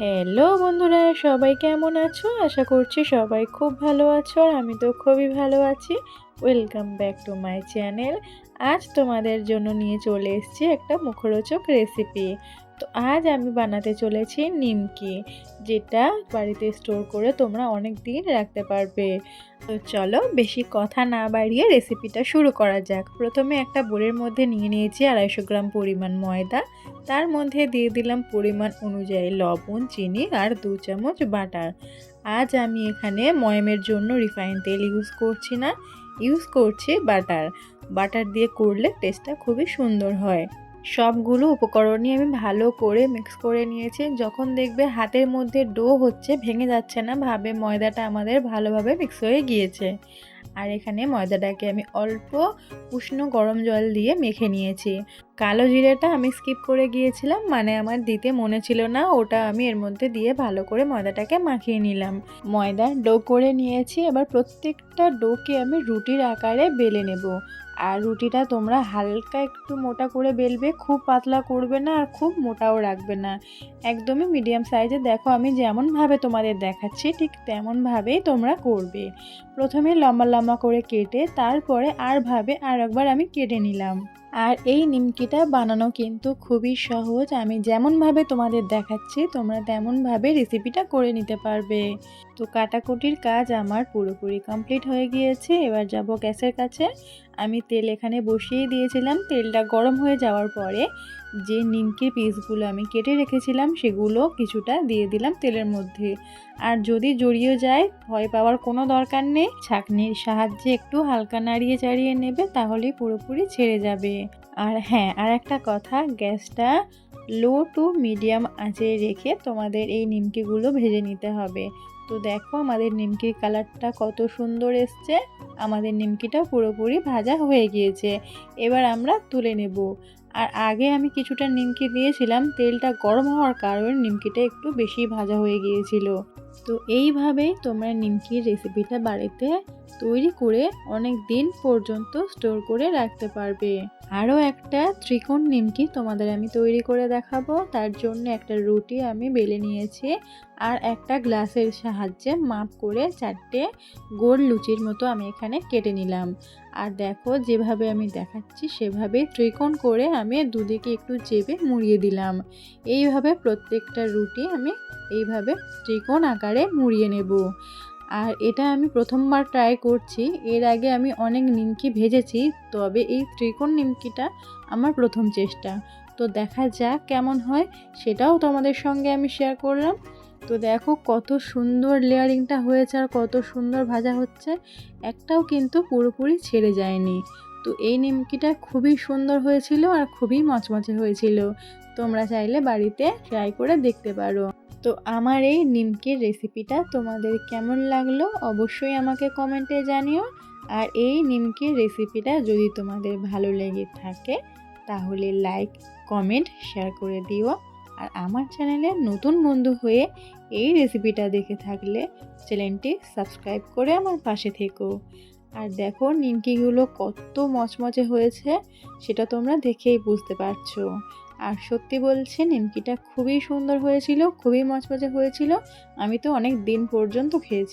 Hello বন্ধুরা, সবাই কেমন আছো? আশা করছি সবাই খুব ভালো আছো আর আমি তো খুবই ভালো আছি। Welcome back to my channel আজ তোমাদের জন্য নিয়ে চলে এসেছি একটা মুখরোচক রেসিপি তো আজ আমি বানাতে চলেছি নিমকি, যেটা বাড়িতে স্টোর করে তোমরা অনেক দিন রাখতে পারবে। তো চলো বেশি কথা না বাড়িয়ে রেসিপিটা শুরু করা যাক। প্রথমে একটা বোলের মধ্যে নিয়ে নিয়েছি আড়াইশো গ্রাম পরিমাণ ময়দা। তার মধ্যে দিয়ে দিলাম পরিমাণ অনুযায়ী লবণ, চিনি আর দু চামচ বাটার। আজ আমি এখানে ময়মের জন্য রিফাইন তেল ইউজ করছি না ইউজ করছি বাটার। বাটার দিয়ে করলে টেস্টটা খুবই সুন্দর হয়। সবগুলো উপকরণই আমি ভালো করে মিক্স করে নিয়েছি। যখন দেখবে হাতের মধ্যে ডো হচ্ছে, ভেঙে যাচ্ছে না, ভাবে ময়দাটা আমাদের ভালোভাবে মিক্স হয়ে গিয়েছে। আর এখানে ময়দাটাকে আমি অল্প উষ্ণ গরম জল দিয়ে মেখে নিয়েছি। কালো জিরেটা আমি স্কিপ করে গিয়েছিলাম মানে আমার দিতে মনে ছিল না, ওটা আমি এর মধ্যে দিয়ে ভালো করে ময়দাটাকে মাখিয়ে নিলাম। ময়দা ডো করে নিয়েছি, এবার প্রত্যেকটা ডোকে আমি রুটির আকারে বেলে নেব। আর রুটিটা তোমরা হালকা একটু মোটা করে বেলবে, খুব পাতলা করবে না আর খুব মোটাও রাখবে না। একদমই মিডিয়াম সাইজে দেখো আমি যেমনভাবে তোমাদের দেখাচ্ছি, ঠিক তেমনভাবেই তোমরা করবে। প্রথমে লম্বা লম্বা করে কেটে তারপরে আর ভাবে আর একবার আমি কেটে নিলাম। আর এই নিমকিটা বানানো কিন্তু খুবই সহজ। আমি যেমনভাবে তোমাদের দেখাচ্ছি, তোমরা তেমনভাবে রেসিপিটা করে নিতে পারবে। তো কাটাকুটির কাজ আমার পুরোপুরি কমপ্লিট হয়ে গিয়েছে। এবার যাব গ্যাসের কাছে। আমি তেল এখানে বসিয়ে দিয়েছিলাম। তেলটা গরম হয়ে যাওয়ার পরে যে নিমকির পিসগুলো আমি কেটে রেখেছিলাম, সেগুলো কিছুটা দিয়ে দিলাম তেলের মধ্যে। আর যদি জড়িয়ে যায়, ভয় পাওয়ার কোনো দরকার নেই। ছাঁকনির সাহায্যে একটু হালকা নাড়িয়ে চাড়িয়ে নেবে, তাহলেই পুরোপুরি ছেড়ে যাবে। আর হ্যাঁ আর একটা কথা, গ্যাসটা লো টু মিডিয়াম আঁচে রেখে তোমাদের এই নিমকিগুলো ভেজে নিতে হবে। তো দেখো আমাদের নিমকির কালারটা কত সুন্দর এসছে, আমাদের নিমকিটা পুরোপুরি ভাজা হয়ে গিয়েছে। এবার আমরা তুলে নেব। আর আগে আমি কিছুটা নিমকি দিয়েছিলাম, তেলটা গরম হওয়ার কারণে নিমকিটা একটু বেশি ভাজা হয়ে গিয়েছিল। তো এইভাবেই তোমরা নিমকির রেসিপিটা বাড়িতে তৈরি করে অনেক দিন পর্যন্ত স্টোর করে রাখতে পারবে। আরও একটা ত্রিকোণ নিমকি তোমাদের আমি তৈরি করে দেখাবো। তার জন্য একটা রুটি আমি বেলে নিয়েছি আর একটা গ্লাসের সাহায্যে মাপ করে চারটে গোল লুচির মতো আমি এখানে কেটে নিলাম। আর দেখো যেভাবে আমি দেখাচ্ছি সেভাবে ত্রিকোণ করে আমি দুদিকে একটু চেপে মুড়িয়ে দিলাম। এইভাবে প্রত্যেকটা রুটি আমি এইভাবে ত্রিকোণ আকারে মুড়িয়ে নেব। আর এটা আমি প্রথমবার ট্রাই করছি। এর আগে আমি অনেক নিমকি ভেজেছি, তবে এই ত্রিকোণ নিমকিটা আমার প্রথম চেষ্টা। তো দেখা যাক কেমন হয়, সেটাও তোমাদের সঙ্গে আমি শেয়ার করলাম। তো দেখো কত সুন্দর লেয়ারিংটা হয়েছে আর কত সুন্দর ভাজা হচ্ছে। একটাও কিন্তু পুরোপুরি ছেড়ে যায়নি। তো এই নিমকিটা খুবই সুন্দর হয়েছিল আর খুবই মচমচে হয়েছিল। তোমরা চাইলে বাড়িতে ট্রাই করে দেখতে পারো। তো আমার এই নিমকির রেসিপিটা তোমাদের কেমন লাগল অবশ্যই আমাকে কমেন্টে জানিও। আর এই নিমকির রেসিপিটা যদি তোমাদের ভালো লেগে থাকে তাহলে লাইক কমেন্ট শেয়ার করে দিও। আর আমার চ্যানেলে নতুন বন্ধু হয়ে এই রেসিপিটা দেখে থাকলে চ্যানেলটি সাবস্ক্রাইব করে আমার পাশে থেকো। আর দেখো নিমকিগুলো কত মচমচে হয়েছে, সেটা তোমরা দেখেই বুঝতে পারছ। আর সত্যি বলছি, নিমকিটা খুবই সুন্দর হয়েছিল, খুবই মচমচে হয়েছিল, আমি তো অনেক দিন পর্যন্ত খেয়েছি।